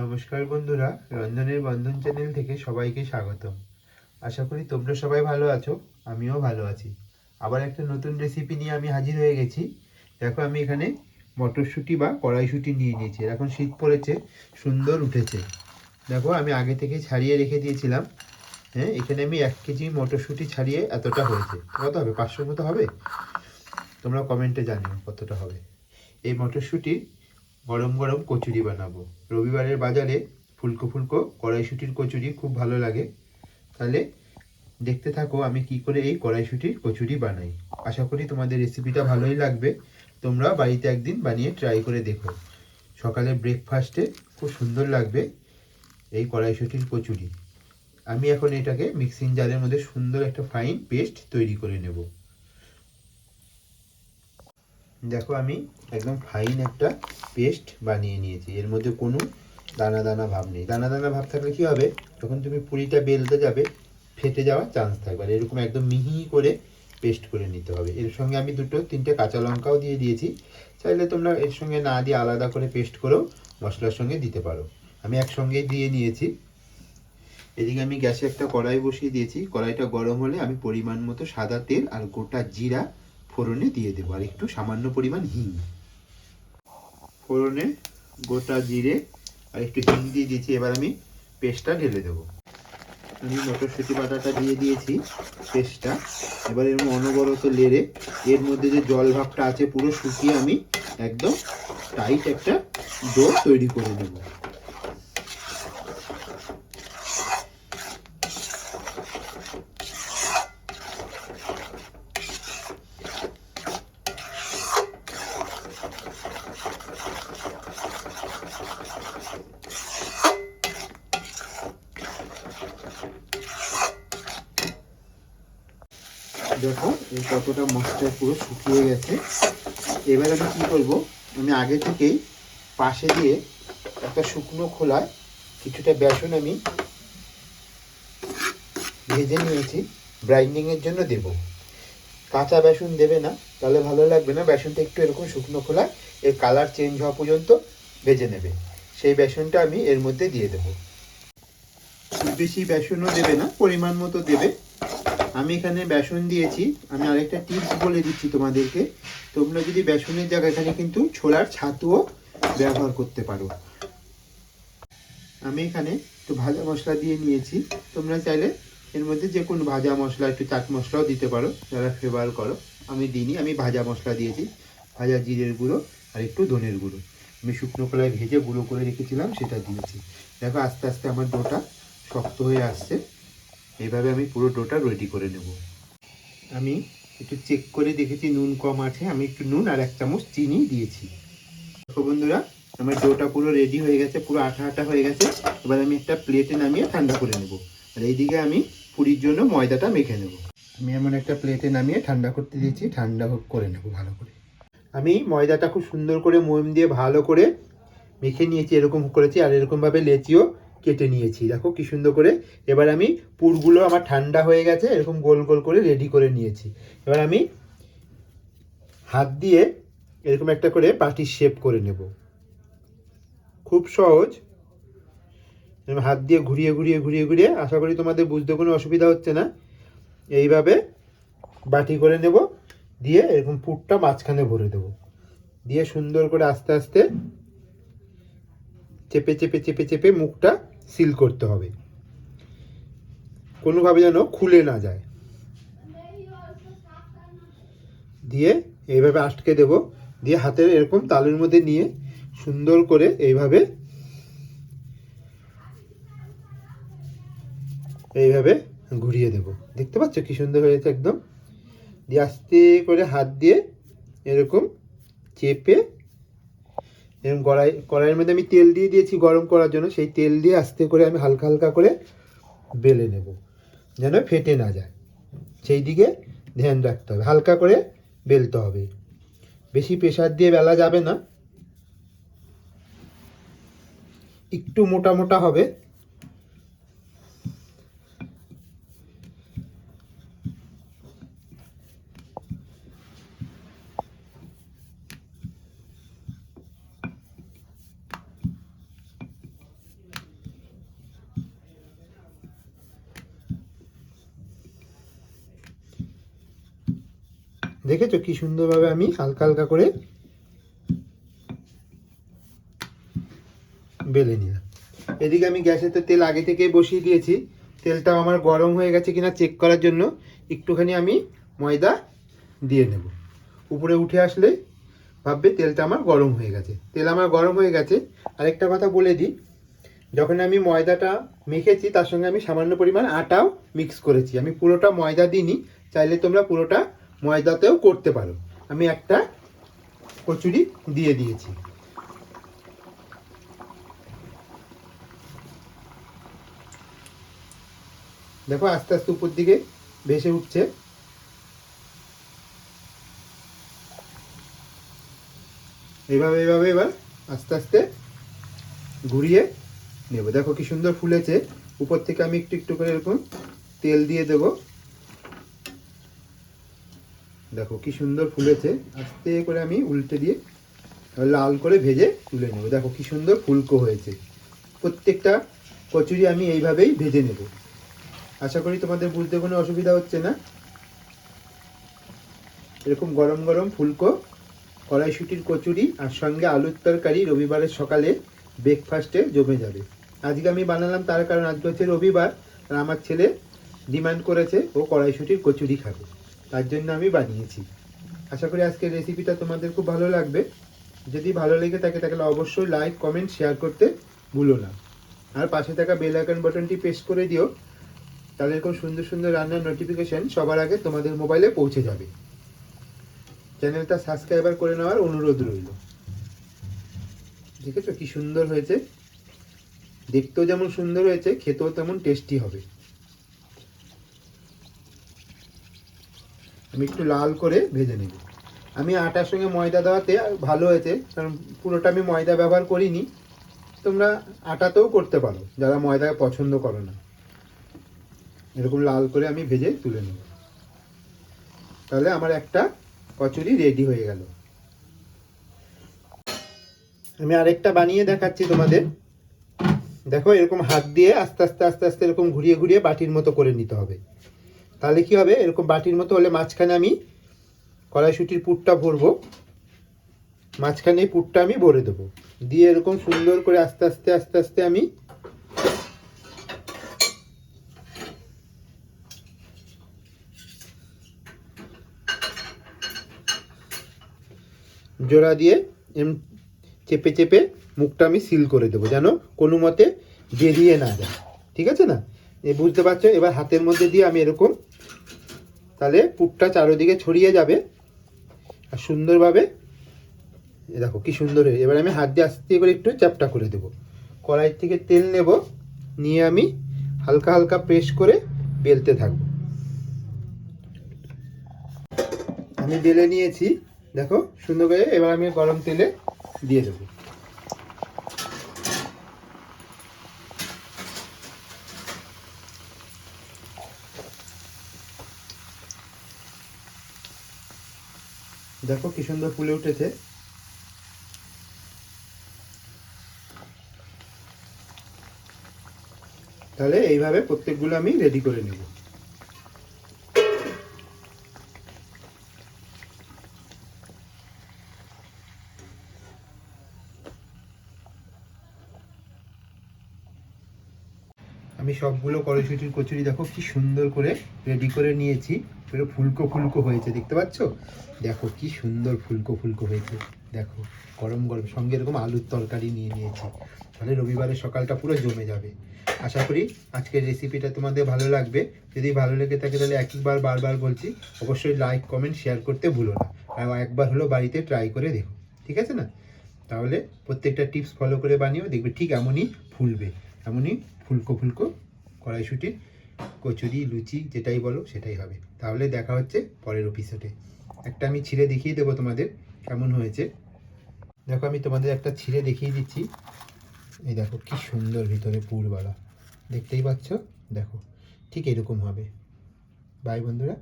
নমস্কার বন্ধুরা রন্ধনের বন্ধন চ্যানেল থেকে সবাইকে স্বাগতম। আশা করি তোমরা সবাই ভালো আছো, আমিও ভালো আছি। আবার একটা নতুন রেসিপি নিয়ে আমি হাজির হয়ে গেছি। দেখো আমি এখানে মটরশুঁটি বা কড়াইশুঁটি নিয়ে নিয়েছি। এখন শীত পড়েছে, সুন্দর উঠেছে। দেখো আমি আগে থেকে ছাড়িয়ে রেখে দিয়েছিলাম। হ্যাঁ এখানে আমি এক কেজি মটরশুঁটি ছাড়িয়ে এতটা হয়েছে। কত হবে? পাঁচশোর মতো হবে? তোমরা কমেন্টে জানিও কতটা হবে। এই মটরশুঁটি গরম গরম কচুরি বানাবো। রবিবারের বাজারে ফুলকো ফুলকো কড়াইশুটির কচুরি খুব ভালো লাগে। তাহলে দেখতে থাকো আমি কি করে এই কড়াইশুটির কচুরি বানাই। আশা করি তোমাদের রেসিপিটা ভালোই লাগবে। তোমরা বাড়িতে একদিন বানিয়ে ট্রাই করে দেখো। সকালে ব্রেকফাস্টে খুব সুন্দর লাগবে এই কড়াইশুটির কচুরি। আমি এখন এটাকে মিক্সিং জারের মধ্যে সুন্দর একটা ফাইন পেস্ট তৈরি করে নেব। দেখো আমি একদম ফাইন একটা পেস্ট বানিয়ে নিয়েছি। এর মধ্যে কোনো দানা দানা ভাব নেই। দানা দানা ভাব থাকলে কি হবে? যখন তুমি পুরিটা বেলতে যাবে, ফেটে যাওয়ার চান্স থাকবে। আর এরকম একদম মিহি করে পেস্ট করে নিতে হবে। এর সঙ্গে আমি দুটো, তিনটে কাঁচা লঙ্কাও দিয়ে দিয়েছি। চাইলে তোমরা এর সঙ্গে না দিয়ে আলাদা করে পেস্ট করেও মশলার সঙ্গে দিতে পারো। আমি একসঙ্গেই দিয়ে নিয়েছি। এদিকে আমি গ্যাসে একটা কড়াই বসিয়ে দিয়েছি। কড়াইটা গরম হলে আমি পরিমাণ মতো সাদা তেল আর গোটা জিরা ফোড়নে দিয়ে দেবো, আর একটু সামান্য পরিমাণ হিং। ফোড়নে গোটা জিরে আর একটু হিং দিয়ে দিয়েছি, এবার আমি পেস্টটা ঢেলে দেবো। আমি মটরশুঁটি বাটাটা দিয়ে দিয়েছি পেস্টটা। এবার এর অনবরত লেড়ে এর মধ্যে যে জল ভাবটা আছে, পুরো শুকিয়ে আমি একদম টাইট একটা ডো তৈরি করে নেব। দেখো, এই কতটা মশলা পুরো শুকিয়ে গেছে। এবার আমি কি করব, আমি আগে থেকেই পাশে দিয়ে একটা শুকনো খোলায় কিছুটা বেসন আমি ভেজে নিয়েছি গ্রাইন্ডিংয়ের জন্য দেব। কাঁচা বেসন দেবে না, তাহলে ভালো লাগবে না। বেসনটা একটু এরকম শুকনো খোলায়, এর কালার চেঞ্জ হওয়া পর্যন্ত ভেজে নেবে। সেই বেসনটা আমি এর মধ্যে দিয়ে দেবো। বেশি বেসনও দেবে না, পরিমাণ মতো দেবে। আমি এখানে বেসন দিয়েছি। আমি আরেকটা টিপস বলে দিচ্ছি তোমাদেরকে। তোমরা যদি বেসনের জায়গায় এখানে কিন্তু ছোলার ছাতুও ব্যবহার করতে পারো। আমি এখানে একটু ভাজা মশলা দিয়ে নিয়েছি। তোমরা চাইলে এর মধ্যে যে কোনো ভাজা মশলা, একটু চাট মশলাও দিতে পারো। যারা ফেভার করো, আমি দিইনি, আমি ভাজা মশলা দিয়েছি। ভাজা জিরের গুঁড়ো আর একটু ধনের গুঁড়ো। আমি শুকনো কলায় ভেজে গুঁড়ো করে রেখেছিলাম, সেটা দিয়েছি। দেখো আস্তে আস্তে আমার ডোটা শক্ত হয়ে আসছে। এইভাবে আমি পুরো ডোটা রেডি করে নেব। আমি একটু চেক করে দেখেছি নুন কম আছে, আমি একটু নুন আর এক চামচ চিনি দিয়েছি। দেখো বন্ধুরা, আমার ডোটা পুরো রেডি হয়ে গেছে, পুরো আঠা আঠা হয়ে গেছে। এবার আমি একটা প্লেটে নামিয়ে ঠান্ডা করে নেব। আর এইদিকে আমি পুরীর জন্য ময়দাটা মেখে নেব। আমি এমন একটা প্লেটে নামিয়ে ঠান্ডা করতে দিয়েছি, ঠান্ডা করে নেব ভালো করে। আমি ময়দাটা খুব সুন্দর করে ময়ম দিয়ে ভালো করে মেখে নিয়েছি, এরকম করেছি, আর এরকমভাবে লেচিও কেটে নিয়েছি। দেখো কি সুন্দর করে। এবার আমি পুরগুলো আমার ঠান্ডা হয়ে গেছে, এরকম গোল গোল করে রেডি করে নিয়েছি। এবার আমি হাত দিয়ে এরকম একটা করে পাটির শেপ করে নেব। খুব সহজ। হাত দিয়ে ঘুরিয়ে ঘুরিয়ে ঘুরিয়ে ঘুরিয়ে, আশা করি তোমাদের বুঝতে কোনো অসুবিধা হচ্ছে না। এইভাবে বাটি করে নেব, দিয়ে এরকম পুরটা মাঝখানে ভরে দেব। দিয়ে সুন্দর করে আস্তে আস্তে চেপে চেপে চেপে চেপে মুখটা সিল করতে হবে। কোনোভাবে যেন খুলে না যায়। দিয়ে এইভাবে আটকে দেব। দিয়ে হাতের এরকম তালের মধ্যে নিয়ে সুন্দর করে এইভাবে এইভাবে ঘুরিয়ে দেব। দেখতে পাচ্ছ কি সুন্দর হয়েছে একদম? দিয়ে আস্তে করে হাত দিয়ে এরকম চেপে এরকম কড়াই কড়াইয়ের মধ্যে আমি তেল দিয়ে দিয়েছি গরম করার জন্য। সেই তেল দিয়ে আস্তে করে আমি হালকা হালকা করে বেলে নেব, যেন ফেটে না যায়। সেই দিকে ধ্যান রাখতে হবে, হালকা করে বেলতে হবে। বেশি প্রেশার দিয়ে বেলা যাবে না। একটু মোটা মোটা হবে। দেখেছ কি সুন্দরভাবে আমি হালকা হালকা করে বেলে নিলাম। এদিকে আমি গ্যাসেতে তেল আগে থেকে বসিয়ে দিয়েছি। তেলটাও আমার গরম হয়ে গেছে কিনা চেক করার জন্য একটুখানি আমি ময়দা দিয়ে নেব। উপরে উঠে আসলে ভাববে তেলটা আমার গরম হয়ে গেছে। তেল আমার গরম হয়ে গেছে। আরেকটা কথা বলে দিই, যখন আমি ময়দাটা মেখেছি তার সঙ্গে আমি সামান্য পরিমাণ আটাও মিক্স করেছি। আমি পুরোটা ময়দা দিইনি, চাইলে তোমরা পুরোটা ময়দাতেও করতে পারো। আমি একটা কচুরি দিয়ে দিয়েছি। দেখো, আস্তে আস্তে উপর দিকে ভেসে উঠছে। এভাবে এভাবে এবার আস্তে আস্তে ঘুরিয়ে নেব। দেখো কি সুন্দর ফুলেছে। উপর থেকে আমি একটু একটু করে এরকম তেল দিয়ে দেব। দেখো, কি সুন্দর ফুলেছে। আস্তে করে আমি উল্টে দিয়ে লাল করে ভেজে তুলে নেব। দেখো, কি সুন্দর ফুলকো হয়েছে। প্রত্যেকটা কচুরি আমি এইভাবেই ভেজে নেব। আশা করি তোমাদের বুঝতে কোনো অসুবিধা হচ্ছে না। এরকম গরম গরম ফুলকো, কড়াইশুটির কচুরি আর সঙ্গে আলুর তরকারি রবিবারের সকালে ব্রেকফাস্টে জমে যাবে। আজকে আমি বানালাম, তার কারণ আজকে হচ্ছে রবিবার। আর আমার ছেলে ডিমান্ড করেছে, ও কড়াইশুটির কচুরি খাবে। তার জন্য আমি বানিয়েছি। আশা করি আজকের রেসিপিটা তোমাদের খুব ভালো লাগবে। যদি ভালো লেগে থাকে তাহলে অবশ্যই লাইক কমেন্ট শেয়ার করতে ভুলো না। আর পাশে থাকা বেল আইকন বাটনটি প্রেস করে দিও। তাহলে এরকম সুন্দর সুন্দর রান্নার নোটিফিকেশান সবার আগে তোমাদের মোবাইলে পৌঁছে যাবে। চ্যানেলটা সাবস্ক্রাইবার করে নেওয়ার অনুরোধ রইল। দেখেছ কি সুন্দর হয়েছে? দেখতেও যেমন সুন্দর হয়েছে, খেতেও তেমন টেস্টি হবে। আমি একটু লাল করে ভেজে নেব। আমি আটার সঙ্গে ময়দা দেওয়াতে ভালো হয়েছে, কারণ পুরোটা আমি ময়দা ব্যবহার করিনি। তোমরা আটাতেও করতে পারো, যারা ময়দা পছন্দ করো না। এরকম লাল করে আমি ভেজে তুলে নেব। তাহলে আমার একটা কচুরি রেডি হয়ে গেল। আমি আরেকটা বানিয়ে দেখাচ্ছি তোমাদের। দেখো, এরকম হাত দিয়ে আস্তে আস্তে আস্তে আস্তে এরকম ঘুরিয়ে ঘুরিয়ে বাটির মতো করে নিতে হবে। তাহলে কি হবে? এরকম বাটির মতো হলে মাঝখানে আমি কড়াইশুটির পুরটা ভরবো। মাঝখানে এই পুরটা আমি ভরে দেবো। দিয়ে এরকম সুন্দর করে আস্তে আস্তে আস্তে আস্তে আমি জোড়া দিয়ে এম চেপে চেপে মুখটা আমি সিল করে দেবো যেন কোনো মতে বেরিয়ে না যায়। ঠিক আছে না? বুঝতে পারছ? এবার হাতের মধ্যে দিয়ে আমি এরকম তাহলে পুরটা চারোদিকে ছড়িয়ে যাবে। আর সুন্দরভাবে দেখো কি সুন্দর হয়ে, এবার আমি হাত দিয়ে আস্তে করে একটু চ্যাপটা করে দেবো। কড়াই থেকে তেল নেব, নিয়ে আমি হালকা হালকা প্রেস করে বেলতে থাকব। আমি বেলে নিয়েছি, দেখো সুন্দর করে, এবার আমি গরম তেলে দিয়ে দেবো। দেখো কি সুন্দর ফুলে উঠেছে। তাহলে এইভাবে প্রত্যেকগুলো আমি রেডি করে নেব। আমি সবগুলো কড়াইশুটির কচুরি দেখো, কি সুন্দর করে রেডি করে নিয়েছি। পুরো ফুলকো ফুলকো হয়েছে, দেখতে পাচ্ছ? দেখো, কি সুন্দর ফুলকো ফুলকো হয়েছে। দেখো, গরম গরম, সঙ্গে এরকম আলুর তরকারি নিয়ে নিয়েছি। তাহলে রবিবারের সকালটা পুরো জমে যাবে। আশা করি আজকের রেসিপিটা তোমাদের ভালো লাগবে। যদি ভালো লেগে থাকে তাহলে একবার, বারবার বলছি, অবশ্যই লাইক কমেন্ট শেয়ার করতে ভুলো না। আর একবার হলো বাড়িতে ট্রাই করে দেখো। ঠিক আছে না? তাহলে প্রত্যেকটা টিপস ফলো করে বানিয়েও দেখবে, ঠিক এমনই ফুলবে। এমনই ফুলকো ফুলকো কড়াইশুটির কচুরি, লুচি, যেটাই বলো সেটাই হবে। তাহলে দেখা হচ্ছে পরের এপিসোডে একটা আমি ছিঁড়ে দেখিয়ে দেবো তোমাদের, কেমন হয়েছে। দেখো, আমি তোমাদের একটা ছিঁড়ে দেখিয়ে দিচ্ছি। এই দেখো, কি সুন্দর ভিতরে পুরবালা। দেখতেই পাচ্ছ? দেখো, ঠিক এরকম হবে। বাই বন্ধুরা।